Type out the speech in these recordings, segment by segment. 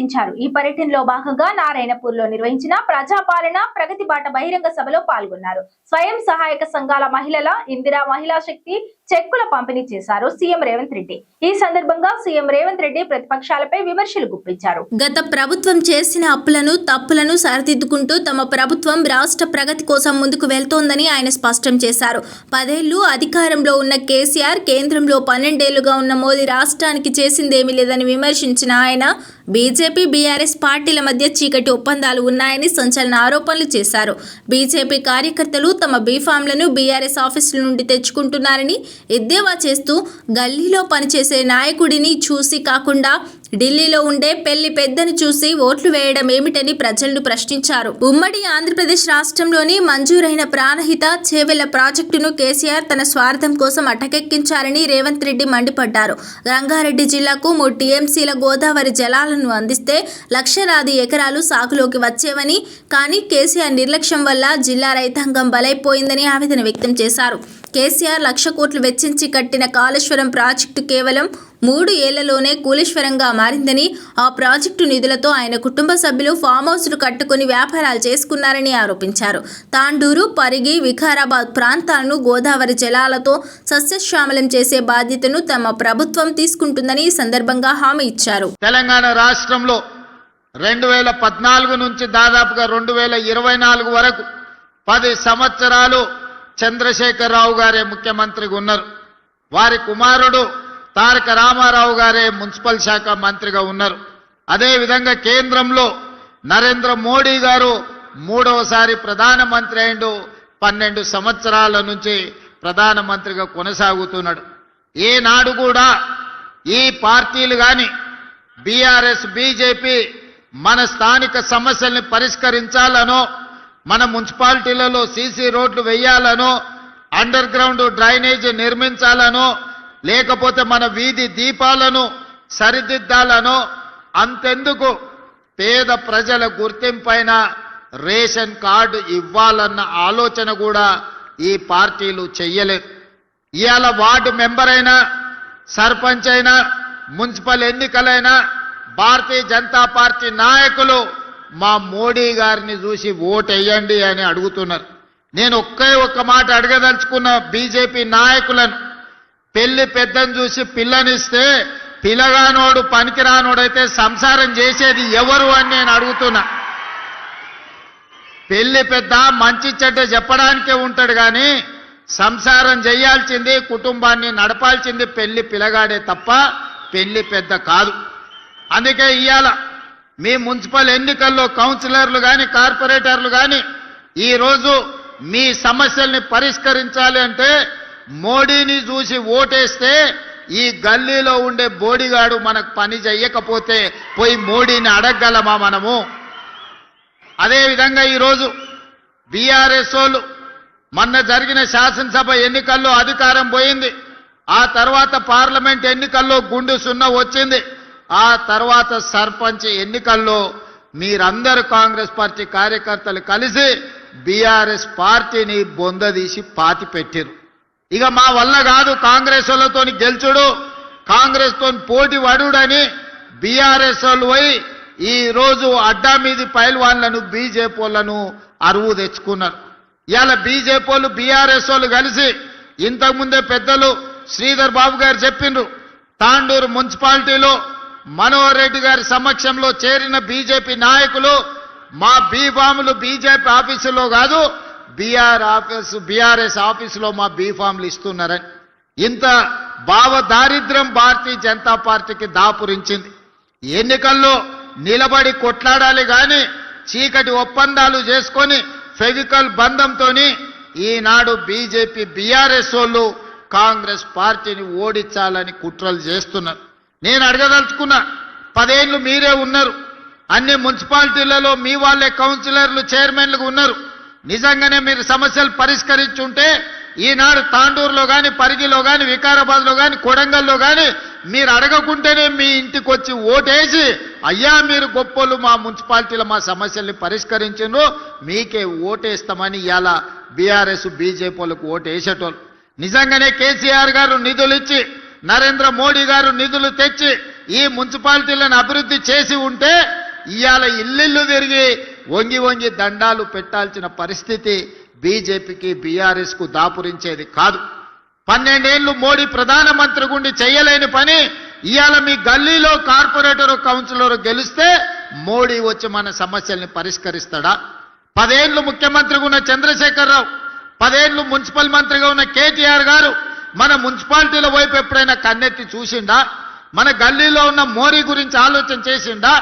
పర్యటించారు ఈ పర్యటనలో భాగంగా నారాయణపూర్లో నిర్వహించిన ప్రజాపాలన ప్రగతి బాట బహిరంగ సభలో పాల్గొన్నారు. స్వయం సహాయక సంఘాల మహిళల ఇందిరా మహిళా శక్తి చెక్కుల పంపిణీ చేశారు సీఎం రేవంత్ రెడ్డి. ఈ సందర్భంగా సీఎం రేవంత్ రెడ్డి ప్రతిపక్షాలపై విమర్శలు గుప్పించారు. గత ప్రభుత్వం చేసిన అప్పులను తప్పులను సరిదిద్దుకుంటూ తమ ప్రభుత్వం రాష్ట్ర ప్రగతి కోసం ముందుకు వెళ్తోందని ఆయన స్పష్టం చేశారు. పదేళ్ళు అధికారంలో ఉన్న కేసీఆర్ కేంద్రంలో పన్నెండేళ్ళుగా ఉన్న మోదీ రాష్ట్రానికి చేసిందేమీ లేదని విమర్శించిన ఆయన బీజేపీ బీఆర్ఎస్ పార్టీల మధ్య చీకటి ఒప్పందాలు ఉన్నాయని సంచలన ఆరోపణలు చేశారు. బీజేపీ కార్యకర్తలు తమ బీఫామ్లను బీఆర్ఎస్ ఆఫీసుల నుండి తెచ్చుకుంటున్నారని ఎద్దేవా చేస్తూ గల్లీలో పనిచేసే నాయకుడిని చూసి కాకుండా ఢిల్లీలో ఉండే పెళ్ళి పెద్దను చూసి ఓట్లు వేయడం ఏమిటని ప్రజలను ప్రశ్నించారు. ఉమ్మడి ఆంధ్రప్రదేశ్ రాష్ట్రంలోని మంజూరైన ప్రాణహిత చేవెళ్ళ ప్రాజెక్టును కేసీఆర్ తన స్వార్థం కోసం అటకెక్కించారని రేవంత్ రెడ్డి మండిపడ్డారు. రంగారెడ్డి జిల్లాకు మూడు టీఎంసీల గోదావరి జలాలను అందిస్తే లక్షలాది ఎకరాలు సాగులోకి వచ్చేవని కానీ కేసీఆర్ నిర్లక్ష్యం వల్ల జిల్లా రైతాంగం బలైపోయిందని ఆవేదన వ్యక్తం చేశారు. కేసీఆర్ లక్ష కోట్లు వెచ్చించి కట్టిన కాళేశ్వరం ప్రాజెక్టు కేవలం మూడు ఏళ్ళలోనే కూలీశ్వరంగా మారిందని ఆ ప్రాజెక్టు నిధులతో ఆయన కుటుంబ సభ్యులు ఫామ్ హౌస్లు కట్టుకుని వ్యాపారాలు చేసుకున్నారని ఆరోపించారు. తాండూరు పరిగి వికారాబాద్ ప్రాంతాలను గోదావరి జలాలతో సస్యశ్యామలం చేసే బాధ్యతను తమ ప్రభుత్వం తీసుకుంటుందని ఈ సందర్భంగా హామీ ఇచ్చారు. తెలంగాణ రాష్ట్రంలో రెండు వేల పద్నాలుగు నుంచి దాదాపుగా రెండు వేల ఇరవై నాలుగు వరకు పది సంవత్సరాలు చంద్రశేఖరరావు గారే ముఖ్యమంత్రిగా ఉన్నారు. వారి కుమారుడు తారక రామారావు గారే మున్సిపల్ శాఖ మంత్రిగా ఉన్నారు. అదేవిధంగా కేంద్రంలో నరేంద్ర మోడీ గారు మూడవసారి ప్రధానమంత్రి అయిండు. పన్నెండు సంవత్సరాల నుంచి ప్రధానమంత్రిగా కొనసాగుతున్నాడు. ఏనాడు కూడా ఈ పార్టీలు కానీ బీఆర్ఎస్ బీజేపీ మన స్థానిక సమస్యల్ని పరిష్కరించాలనో మన మున్సిపాలిటీలలో సీసీ రోడ్లు వేయాలనో అండర్ గ్రౌండ్ డ్రైనేజ్ నిర్మించాలనో లేకపోతే మన వీధి దీపాలను సరిదిద్దాలనో అంతెందుకు? పేద ప్రజల గుర్తింపైన రేషన్ కార్డు ఇవ్వాలన్న ఆలోచన కూడా ఈ పార్టీలు చెయ్యలేదు ఇవాళ వార్డు మెంబర్ అయినా సర్పంచ్ అయినా మున్సిపల్ ఎన్నికలైనా భారతీయ జనతా పార్టీ నాయకులు మా మోడీ గారిని చూసి ఓటేయండి అని అడుగుతున్నారు. నేను ఒకే ఒక్క మాట అడగదలుచుకున్న బీజేపీ నాయకులను పెళ్ళి పెద్దని చూసి పిల్లనిస్తే పిల్లగానోడు పనికిరానోడైతే సంసారం చేసేది ఎవరు అని నేను అడుగుతున్నా. పెళ్ళి పెద్ద మంచి చెడ్డ చెప్పడానికే ఉంటాడు కానీ సంసారం చేయాల్సింది కుటుంబాన్ని నడపాల్సింది పెళ్ళి పిల్లగాడే తప్ప పెళ్ళి పెద్ద కాదు. అందుకే ఇవాళ మీ మున్సిపల్ ఎన్నికల్లో కౌన్సిలర్లు కానీ కార్పొరేటర్లు కానీ ఈరోజు మీ సమస్యల్ని పరిష్కరించాలి అంటే మోడీని చూసి ఓటేస్తే ఈ గల్లీలో ఉండే బోడిగాడు మనకు పని చెయ్యకపోతే పోయి మోడీని అడగగలమా మనము? అదేవిధంగా ఈరోజు బీఆర్ఎస్ వాళ్ళు మొన్న జరిగిన శాసనసభ ఎన్నికల్లో అధికారం పోయింది. ఆ తర్వాత పార్లమెంట్ ఎన్నికల్లో గుండు సున్న వచ్చింది. ఆ తర్వాత సర్పంచ్ ఎన్నికల్లో మీరందరూ కాంగ్రెస్ పార్టీ కార్యకర్తలు కలిసి బీఆర్ఎస్ పార్టీని బొందదీసి పాతి పెట్టిరు ఇక మా వల్ల కాదు కాంగ్రెస్ వాళ్ళతో గెలుచుడు కాంగ్రెస్తో పోటీ వడుడని బీఆర్ఎస్ వాళ్ళు పోయి ఈరోజు అడ్డా మీది పైల్వాన్లను బీజేపీ వాళ్ళను అరువు తెచ్చుకున్నారు. ఇవాళ బీజేపీ వాళ్ళు బీఆర్ఎస్ వాళ్ళు కలిసి ఇంతకుముందే పెద్దలు శ్రీధర్ బాబు గారు చెప్పిండ్రు తాండూరు మున్సిపాలిటీలో మనోహర్ రెడ్డి గారి సమక్షంలో చేరిన బీజేపీ నాయకులు మా బీఫాములు బీజేపీ ఆఫీసులో కాదు బీఆర్ ఆఫీసు బీఆర్ఎస్ ఆఫీసులో మా బీఫామ్లు ఇస్తున్నారని. ఇంత భావ దారిద్ర్యం భారతీయ జనతా పార్టీకి దాపురించింది. ఎన్నికల్లో నిలబడి కొట్లాడాలి కానీ చీకటి ఒప్పందాలు చేసుకొని ఫెవికల్ బంధంతోని ఈనాడు బీజేపీ బీఆర్ఎస్ వాళ్ళు కాంగ్రెస్ పార్టీని ఓడించాలని కుట్రలు చేస్తున్నారు. నేను అడగదలుచుకున్నా పదేళ్ళు మీరే ఉన్నారు. అన్ని మున్సిపాలిటీలలో మీ వాళ్ళే కౌన్సిలర్లు చైర్మన్లుగా ఉన్నారు. నిజంగానే మీరు సమస్యలు పరిష్కరించుంటే ఈనాడు తాండూరులో కానీ పరిగిలో కానీ వికారాబాద్లో కానీ కొడంగల్లో కానీ మీరు అడగకుంటేనే మీ ఇంటికి వచ్చి ఓటేసి అయ్యా మీరు గొప్పలు మా మున్సిపాలిటీలో మా సమస్యల్ని పరిష్కరించిండ్రు మీకే ఓటేస్తామని ఇలా బీఆర్ఎస్ బీజేపీ వాళ్ళకు ఓటేసేటోళ్ళు. నిజంగానే కేసీఆర్ గారు నిధులు ఇచ్చి నరేంద్ర మోడీ గారు నిధులు తెచ్చి ఈ మున్సిపాలిటీలను అభివృద్ధి చేసి ఉంటే ఇవాళ ఇల్లిల్లు తిరిగి వంగి వంగి దండాలు పెట్టాల్సిన పరిస్థితి బీజేపీకి బీఆర్ఎస్కు దాపురించేది కాదు. పన్నెండేళ్ళు మోడీ ప్రధానమంత్రి గుండి చేయలేని పని ఇవాళ మీ గల్లీలో కార్పొరేటర్ కౌన్సిలర్ గెలిస్తే మోడీ వచ్చి మన సమస్యల్ని పరిష్కరిస్తాడా? పదేళ్ళు ముఖ్యమంత్రిగా ఉన్న చంద్రశేఖరరావు పదేళ్ళు మున్సిపల్ మంత్రిగా ఉన్న కేటీఆర్ గారు మన మున్సిపాలిటీల వైపు ఎప్పుడైనా కన్నెత్తి చూసిండా? మన గల్లీలో ఉన్న మోరీ గురించి ఆలోచన చేసిండా?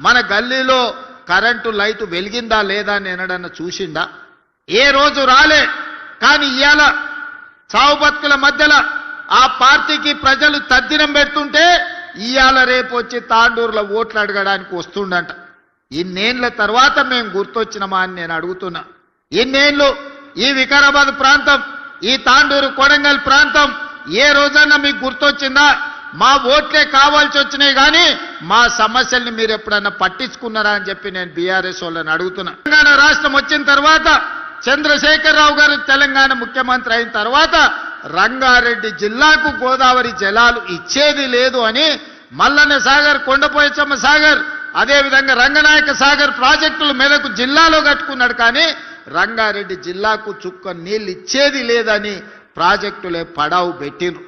మన గల్లీలో కరెంటు లైటు వెలిగిందా లేదా అని ఎనడన్నా చూసిందా? ఏ రోజు రాలే. కానీ ఇవాళ చావు బతుకుల మధ్యలో ఆ పార్టీకి ప్రజలు తద్దినం పెడుతుంటే ఇవాళ రేపు వచ్చి తాండూరులో ఓట్లు అడగడానికి వస్తుండంట. ఇన్నేళ్ళ తర్వాత మేము గుర్తొచ్చినమా అని నేను అడుగుతున్నా. ఇన్నేళ్ళు ఈ వికారాబాద్ ప్రాంతం ఈ తాండూరు కొడంగల్ ప్రాంతం ఏ రోజన్నా మీకు గుర్తొచ్చిందా? మా ఓట్లే కావాల్సి వచ్చినాయి కానీ మా సమస్యల్ని మీరు ఎప్పుడన్నా పట్టించుకున్నారా అని చెప్పి నేను బీఆర్ఎస్ వాళ్ళని అడుగుతున్నా. తెలంగాణ రాష్ట్రం వచ్చిన తర్వాత చంద్రశేఖరరావు గారు తెలంగాణ ముఖ్యమంత్రి అయిన తర్వాత రంగారెడ్డి జిల్లాకు గోదావరి జలాలు ఇచ్చేది లేదు అని మల్లన్న సాగర్ కొండపోయచమ్మ సాగర్ అదేవిధంగా రంగనాయక సాగర్ ప్రాజెక్టులు మెదకు జిల్లాలో కట్టుకున్నాడు కానీ రంగారెడ్డి జిల్లాకు చుక్క నీళ్ళు ఇచ్చేది లేదని ప్రాజెక్టులే పడావు పెట్టిండ్రు.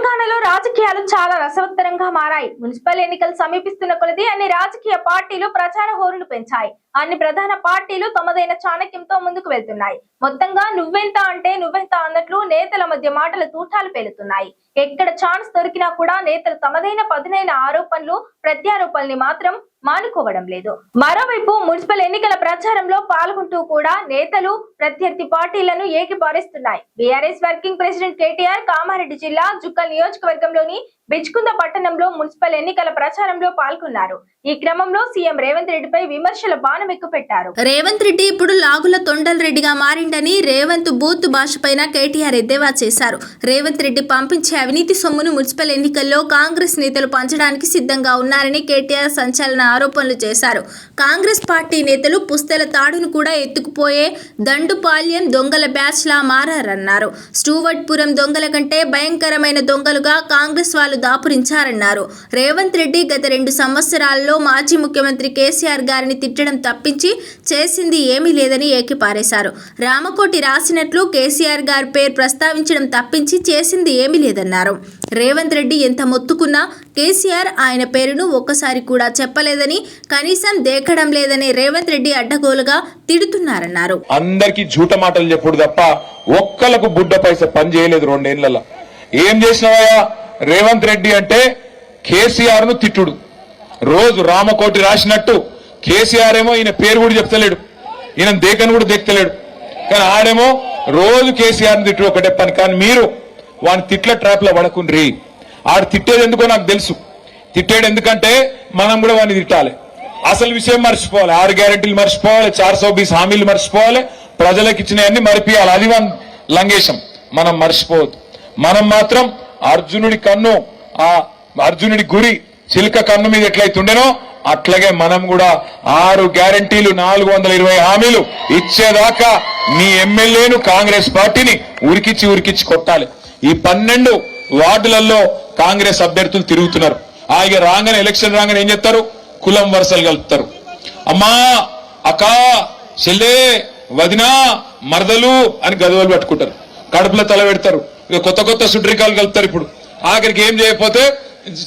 తెలంగాణలో రాజకీయాలు చాలా రసవత్తరంగా మారాయి. మున్సిపల్ ఎన్నికలు సమీపిస్తున్న కొలది అన్ని రాజకీయ పార్టీలు ప్రచార హోరులు పెంచాయి. అన్ని ప్రధాన పార్టీలు తమదైన చాణక్యంతో ముందుకు వెళ్తున్నాయి. మొత్తంగా నువ్వెంత అంటే నువ్వెంత అన్నట్లు నేతల మధ్య మాటల తూటాలు పేలుతున్నాయి. ఎక్కడ ఛాన్స్ దొరికినా కూడా నేతలు తమదైన పదునైన ఆరోపణలు ప్రత్యారోపణల్ని మాత్రం మానుకోవడం లేదు. మరోవైపు మున్సిపల్ ఎన్నికల ప్రచారంలో పాల్గొంటూ కూడా నేతలు ప్రత్యర్థి పార్టీలను ఏకిపారేస్తున్నాయి BRS working president KTR Kamareddy జిల్లా జుక్కల్ నియోజకవర్గంలోని బిచ్కుంద పట్టణంలో మున్సిపల్ ఎన్నికల ప్రచారంలో పాల్గొన్నారు. ఈ క్రమంలో సీఎం రేవంత్ రెడ్డిపై విమర్శల బాణం ఎక్కుపెట్టారు. రేవంత్ రెడ్డి ఇప్పుడు లాగుల తొండల్ రెడ్డిగా మారిండని రేవంత్ బూత్ భాషపైన కేటీఆర్ ఎద్దేవా చేశారు. రేవంత్ రెడ్డి పంపించే అవినీతి సొమ్మును మున్సిపల్ ఎన్నికల్లో కాంగ్రెస్ నేతలు పంచడానికి సిద్ధంగా ఉన్నారని కేటీఆర్ సంచలన ఆరోపణలు చేశారు. కాంగ్రెస్ పార్టీ నేతలు పుస్తల తాడును కూడా ఎత్తుకుపోయే దండుపాల్యం దొంగల బ్యాచ్ లా మారారన్నారు. స్టూవర్ట్పురం దొంగల కంటే భయంకరమైన దొంగలుగా కాంగ్రెస్ వాళ్ళు దాపురించారన్నారు. రేవంత్ రెడ్డి గత రెండు సంవత్సరాల్లో మాజీ ముఖ్యమంత్రి కేసీఆర్ గారిని తిట్టడం తప్పించి చేసింది ఏమీ లేదని ఏకిపారేశారు. రామకోటి రాసినట్లు కేసీఆర్ గారి పేరు ప్రస్తావించడం తప్పించి చేసింది ఏమీ లేదన్నారు. రేవంత్ రెడ్డి ఎంత మొత్తుకున్నా కేసీఆర్ ఆయన పేరును ఒక్కసారి కూడా చెప్పలేదని కనీసం దేకడం లేదని రేవంత్ రెడ్డి అడ్డగోలుగా తిడుతున్నారన్నారు. అందరికీ జూట మాటలు చెప్పుడు తప్ప ఒక్కలకు బుడ్డ పైస పని చేయలేదు రెండేళ్ళలో. ఏం చేసినావా రేవంత్ రెడ్డి అంటే కేసీఆర్ను తిట్టుడు. రోజు రామకోటి రాసినట్టు కేసీఆర్ ఏమో ఈయన పేరు కూడా చెప్తలేడు. ఈయన దేకను కూడా దేక్తలేడు. కానీ ఆడేమో రోజు కేసీఆర్ని తిట్టుడు ఒకటే పని. కానీ మీరు వాని తిట్ల ట్రాప్లో పడకుండ్రి. ఆడు తిట్టేది ఎందుకో నాకు తెలుసు. తిట్టేడు ఎందుకంటే మనం కూడా వాడిని తిట్టాలి. అసలు విషయం మర్చిపోవాలి. ఆరు గ్యారెంటీలు మర్చిపోవాలి. చార్సో బీస్ హామీలు మర్చిపోవాలి. ప్రజలకు ఇచ్చినవన్నీ మరిపియాలి. అది వన్ లంగేశం మనం మర్చిపోవద్దు. మనం మాత్రం అర్జునుడి కన్ను ఆ అర్జునుడి గురి చిలుక కన్ను మీద ఎట్లయితుండేనో అట్లాగే మనం కూడా ఆరు గ్యారంటీలు నాలుగు వందల ఇరవై హామీలు ఇచ్చేదాకా మీ ఎమ్మెల్యేను కాంగ్రెస్ పార్టీని ఉరికిచ్చి ఉరికిచ్చి కొట్టాలి. ఈ పన్నెండు వార్డులలో కాంగ్రెస్ అభ్యర్థులు తిరుగుతున్నారు. ఆయన రాగానే ఎలక్షన్ రాగానే ఏం చేస్తారు కులం వరుసలు కలుపుతారు. అమ్మా అక్క చెల్లే వదినా మరదలు అని గదవలు పట్టుకుంటారు. కడుపులో తల పెడతారు. కొత్త కొత్త సుడ్రికాలు కలుపుతారు ఇప్పుడు. ఆఖరికి ఏం చేయకపోతే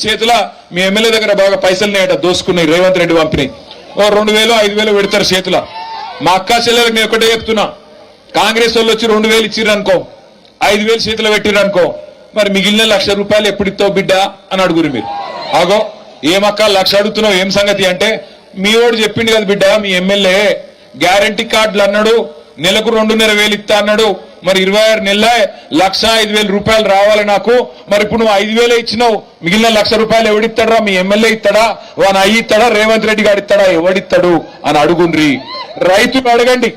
చేతుల మీ ఎమ్మెల్యే దగ్గర బాగా పైసలు నేట దోసుకున్నాయి రేవంత్ రెడ్డి పంపిణీ. ఓ రెండు వేలు ఐదు వేలు పెడతారు చేతుల. మా అక్క చెల్లెలకు నేను ఒకటే చెప్తున్నా. కాంగ్రెస్ వాళ్ళు వచ్చి రెండు వేలు ఇచ్చిర్రు అనుకో ఐదు వేలు చేతిలో పెట్టిర్రు అనుకో మరి మిగిలిన లక్ష రూపాయలు ఎప్పుడు ఇస్తావు బిడ్డ అని అడుగురు మీరు. ఆగో ఏమక్క లక్ష అడుగుతున్నావు ఏం సంగతి అంటే మీ వాడు చెప్పిండు కదా బిడ్డ మీ ఎమ్మెల్యే గ్యారంటీ కార్డులు అన్నాడు నెలకు రెండున్నర వేలు ఇస్తా అన్నాడు. మరి ఇరవై ఆరు నెలల లక్ష ఐదు వేల రూపాయలు రావాలి నాకు. మరి ఇప్పుడు నువ్వు ఐదు వేలే ఇచ్చినావు. మిగిలిన లక్ష రూపాయలు ఎవడిస్తాడరా మీ ఎమ్మెల్యే ఇస్తాడా? వాని అయ్యి ఇస్తాడా? రేవంత్ రెడ్డి గారు ఇస్తాడా? ఎవడిస్తాడు అని అడుగుండ్రి. రైతులు అడగండి.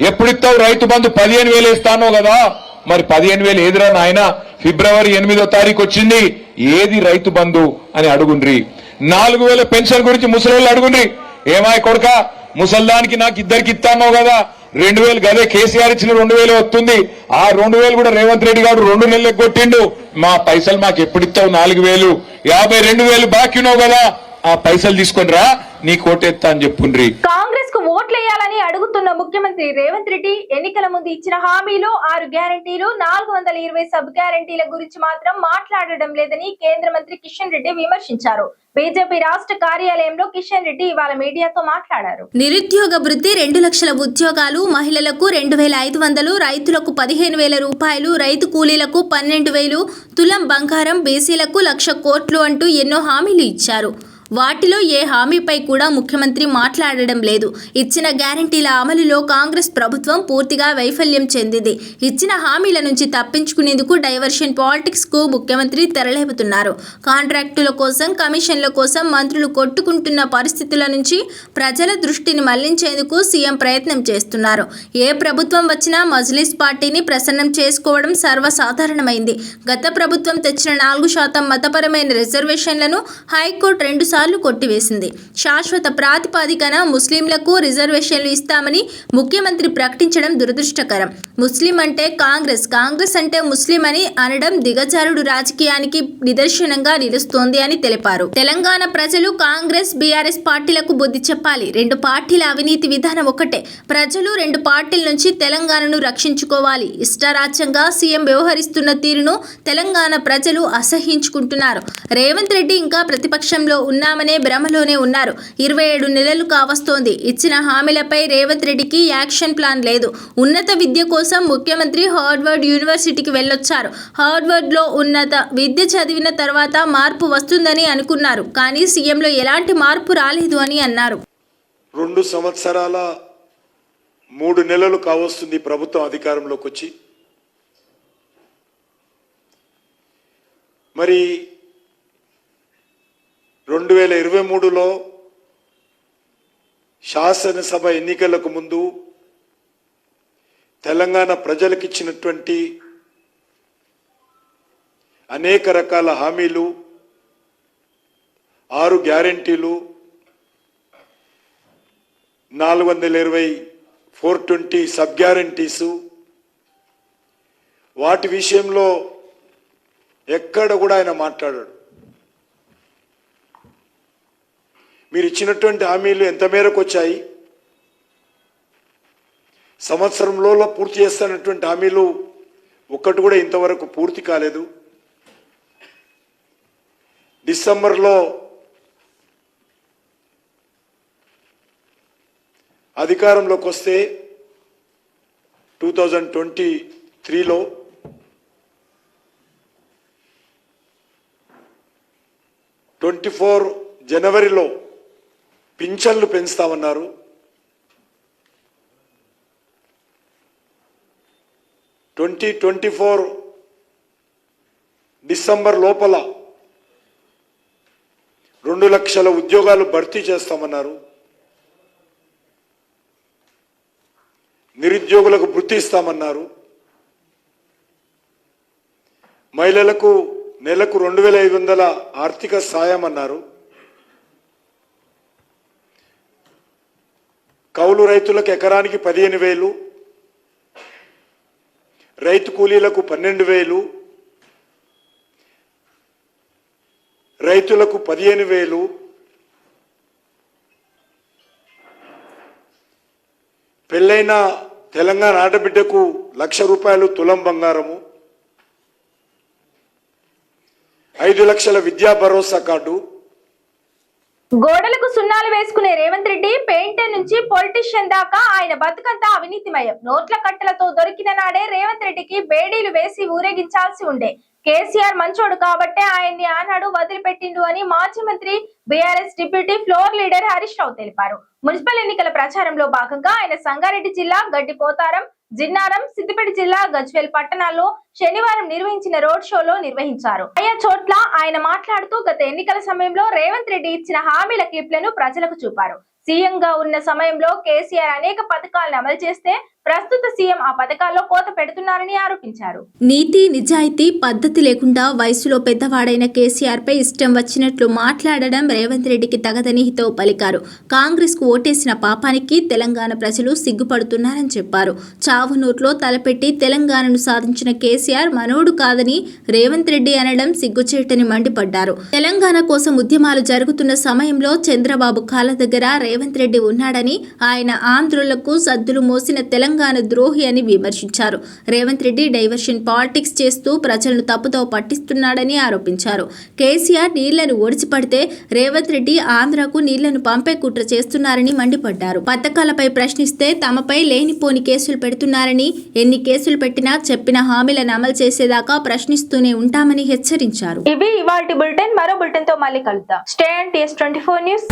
ఎప్పుడిస్తావు రైతు బంధు పదిహేను వేలు ఇస్తానో కదా. మరి పదిహేను వేలు ఏదిరా నాయన? ఫిబ్రవరి ఎనిమిదో తారీఖు వచ్చింది. ఏది రైతు బంధు? అని అడుగుండ్రి. నాలుగు వేల పెన్షన్ గురించి ముసలి అడుగుండ్రి. ఏమాయ్ కొడుక? ముసల్దానికి నాకు ఇద్దరికి ఇస్తానో కదా. రెండు వేలు గదే కేసీఆర్ ఇచ్చిన రెండు వేలు వస్తుంది. ఆ రెండు వేలు కూడా రేవంత్ రెడ్డి గారు రెండు నెలలకు కొట్టిండు. మా పైసలు మాకు ఎప్పుడు ఇస్తావు? నాలుగు వేలు. యాభై రెండు వేలు బాకీ కదా. ఆ పైసలు తీసుకొని రా నీ కోటెత్తా అని చెప్పుండ్రి. కాంగ్రెస్కు ఓట్లేయాలని అడుగుతున్న ముఖ్యమంత్రి రేవంత్ రెడ్డి ఎన్నికల ముందు ఇచ్చిన హామీలు ఆరు గ్యారంటీలు నాలుగు వందల ఇరవై సబ్ గ్యారంటీల గురించి మాత్రం మాట్లాడడం లేదని కేంద్ర మంత్రి కిషన్ రెడ్డి విమర్శించారు. బీజేపీ రాష్ట్ర కార్యాలయంలో కిషన్ రెడ్డి ఇవాళ మీడియాతో మాట్లాడారు. నిరుద్యోగ వృత్తి రెండు లక్షల ఉద్యోగాలు మహిళలకు రెండు వేల ఐదు వందలు రైతులకు పదిహేను వేల రూపాయలు రైతు కూలీలకు పన్నెండు వేలు తులం బంగారం బీసీలకు లక్ష కోట్లు అంటూ ఎన్నో హామీలు ఇచ్చారు. వాటిలో ఏ హామీపై కూడా ముఖ్యమంత్రి మాట్లాడడం లేదు. ఇచ్చిన గ్యారంటీల అమలులో కాంగ్రెస్ ప్రభుత్వం పూర్తిగా వైఫల్యం చెందింది. ఇచ్చిన హామీల నుంచి తప్పించుకునేందుకు డైవర్షన్ పాలిటిక్స్కు ముఖ్యమంత్రి తెరలేపుతున్నారు. కాంట్రాక్టుల కోసం కమిషన్ల కోసం మంత్రులు కొట్టుకుంటున్న పరిస్థితుల నుంచి ప్రజల దృష్టిని మళ్ళించేందుకు సీఎం ప్రయత్నం చేస్తున్నారు. ఏ ప్రభుత్వం వచ్చినా మజ్లిస్ పార్టీని ప్రసన్నం చేసుకోవడం సర్వసాధారణమైంది. గత ప్రభుత్వం తెచ్చిన నాలుగు శాతం మతపరమైన రిజర్వేషన్లను హైకోర్టు రెండు రెండుసార్లు కొట్టివేసింది. శాశ్వత ప్రాతిపాదికన ముస్లింలకు రిజర్వేషన్లు ఇస్తామని ముఖ్యమంత్రి ప్రకటించడం దురదృష్టకరం. ముస్లిం అంటే కాంగ్రెస్. కాంగ్రెస్ అంటే ముస్లిం అని అనడం దిగజారుడు రాజకీయానికి నిదర్శనంగా నిలుస్తోంది అని తెలిపారు. తెలంగాణ ప్రజలు కాంగ్రెస్ బీఆర్ఎస్ పార్టీలకు బుద్ధి చెప్పాలి. రెండు పార్టీల అవినీతి విధానం ఒకటే. ప్రజలు రెండు పార్టీల నుంచి తెలంగాణను రక్షించుకోవాలి. ఇష్టారాజ్యంగా సీఎం వ్యవహరిస్తున్న తీరును తెలంగాణ ప్రజలు అసహించుకుంటున్నారు. రేవంత్ రెడ్డి ఇంకా ప్రతిపక్షంలో ఉన్న ఉన్నామనే భ్రమలోనే ఉన్నారు. ఇరవై ఏడు నెలలు కావస్తోంది. ఇచ్చిన హామీలపై రేవంత్ రెడ్డికి యాక్షన్ ప్లాన్ లేదు. ఉన్నత విద్య కోసం ముఖ్యమంత్రి హార్వర్డ్ యూనివర్సిటీకి వెళ్ళొచ్చారు. హార్వర్డ్లో ఉన్నత విద్య చదివిన తర్వాత మార్పు వస్తుందని అనుకున్నారు. కానీ సీఎంలో ఎలాంటి మార్పు రాలేదు అని అన్నారు. రెండు సంవత్సరాల మూడు నెలలు కావస్తుంది ప్రభుత్వం అధికారంలోకి వచ్చి మరి రెండు వేల ఇరవై మూడులో శాసనసభ ఎన్నికలకు ముందు తెలంగాణ ప్రజలకిచ్చినటువంటి అనేక రకాల హామీలు ఆరు గ్యారెంటీలు నాలుగు వందల ఇరవై ఫోర్ ట్వంటీ సబ్ గ్యారంటీసు వాటి విషయంలో ఎక్కడ కూడా ఆయన మాట్లాడాడు. మీరు ఇచ్చినటువంటి హామీలు ఎంత మేరకు వచ్చాయి? సంవత్సరంలో పూర్తి చేస్తున్నటువంటి హామీలు ఒక్కటి కూడా ఇంతవరకు పూర్తి కాలేదు. డిసెంబర్లో అధికారంలోకి వస్తే టూ థౌజండ్ ట్వంటీ త్రీలో ట్వంటీ ఫోర్ జనవరిలో పింఛన్లు పెంచుతామన్నారు. ట్వంటీ ట్వంటీ ఫోర్ డిసెంబర్ లోపల రెండు లక్షల ఉద్యోగాలు భర్తీ చేస్తామన్నారు. నిరుద్యోగులకు వృత్తి ఇస్తామన్నారు. మహిళలకు నెలకు రెండు వేల ఐదు వందల ఆర్థిక సాయం అన్నారు. కౌలు రైతులకు ఎకరానికి పదిహేను వేలు రైతు కూలీలకు పన్నెండు వేలు రైతులకు పదిహేను వేలు పెళ్ళైన తెలంగాణ ఆడబిడ్డకు లక్ష రూపాయలు తులం బంగారము ఐదు లక్షల విద్యా భరోసా కార్డు గోడలకు సున్నాలు వేసుకునే రేవంత్ రెడ్డి పెయింటర్ నుంచి పొలిటీషియన్ దాకా ఆయన బతుకంతా అవినీతిమయం. నోట్ల కట్టలతో దొరికిన నాడే రేవంత్ రెడ్డికి బేడీలు వేసి ఊరేగించాల్సి ఉండే. కేసీఆర్ మంచోడు కాబట్టే ఆయన్ని ఆనాడు వదిలిపెట్టిండు అని మాజీ మంత్రి BRS deputy floor leader Harish Rao తెలిపారు. మున్సిపల్ ఎన్నికల ప్రచారంలో భాగంగా ఆయన సంగారెడ్డి జిల్లా గడ్డిపోతారం జిన్నారం సిద్దిపేట జిల్లా గజ్వేల్ పట్టణాల్లో శనివారం నిర్వహించిన రోడ్ షోలో నిర్వహించారు. ఆయా చోట్ల ఆయన మాట్లాడుతూ గత ఎన్నికల సమయంలో రేవంత్ రెడ్డి ఇచ్చిన హామీల క్లిప్లను ప్రజలకు చూపారు. సీఎంగా ఉన్న సమయంలో కేసీఆర్ అనేక పథకాలను అమలు చేస్తే ప్రస్తుత సీఎం ఆ పథకాల్లో కోత పెడుతున్నారని ఆరోపించారు. నీతి నిజాయితీ పద్ధతి లేకుండా వయసులో పెద్దవాడైన కేసీఆర్ పై ఇష్టం వచ్చినట్లు మాట్లాడడం రేవంత్ రెడ్డికి తగదని హితవు పలికారు. కాంగ్రెస్కు ఓటేసిన పాపానికి తెలంగాణ ప్రజలు సిగ్గుపడుతున్నారని చెప్పారు. చావు నోట్లో తలపెట్టి తెలంగాణను సాధించిన కేసీఆర్ మనోడు కాదని రేవంత్ రెడ్డి అనడం సిగ్గుచేటని మండిపడ్డారు. తెలంగాణ కోసం ఉద్యమాలు జరుగుతున్న సమయంలో చంద్రబాబు కాళ్ళ దగ్గర రేవంత్ రెడ్డి ఉన్నాడని ఆయన ఆంధ్రులకు సద్దులు మోసిన తెలంగాణ ద్రోహి అని విమర్శించారు. రేవంత్ రెడ్డి డైవర్షన్ పాలిటిక్స్ చేస్తూ ప్రజలను తప్పుతో పట్టిస్తున్నాడని ఆరోపించారు. కేసీఆర్ నీళ్ళను ఒడిచిపడితే రేవంత్ రెడ్డి ఆంధ్రకు నీళ్ళను పంపే కుట్ర చేస్తున్నారని మండిపడ్డారు. పథకాలపై ప్రశ్నిస్తే తమపై లేనిపోని కేసులు పెడుతున్నారని ఎన్ని కేసులు పెట్టినా చెప్పిన హామీలను అమలు చేసేదాకా ప్రశ్నిస్తూనే ఉంటామని హెచ్చరించారు. ఇవి ఇవాల్టి బులెటిన్. మరో బులెటిన్తో మళ్ళీ కలుద్దాం. Stay and TS twenty four news.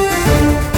Música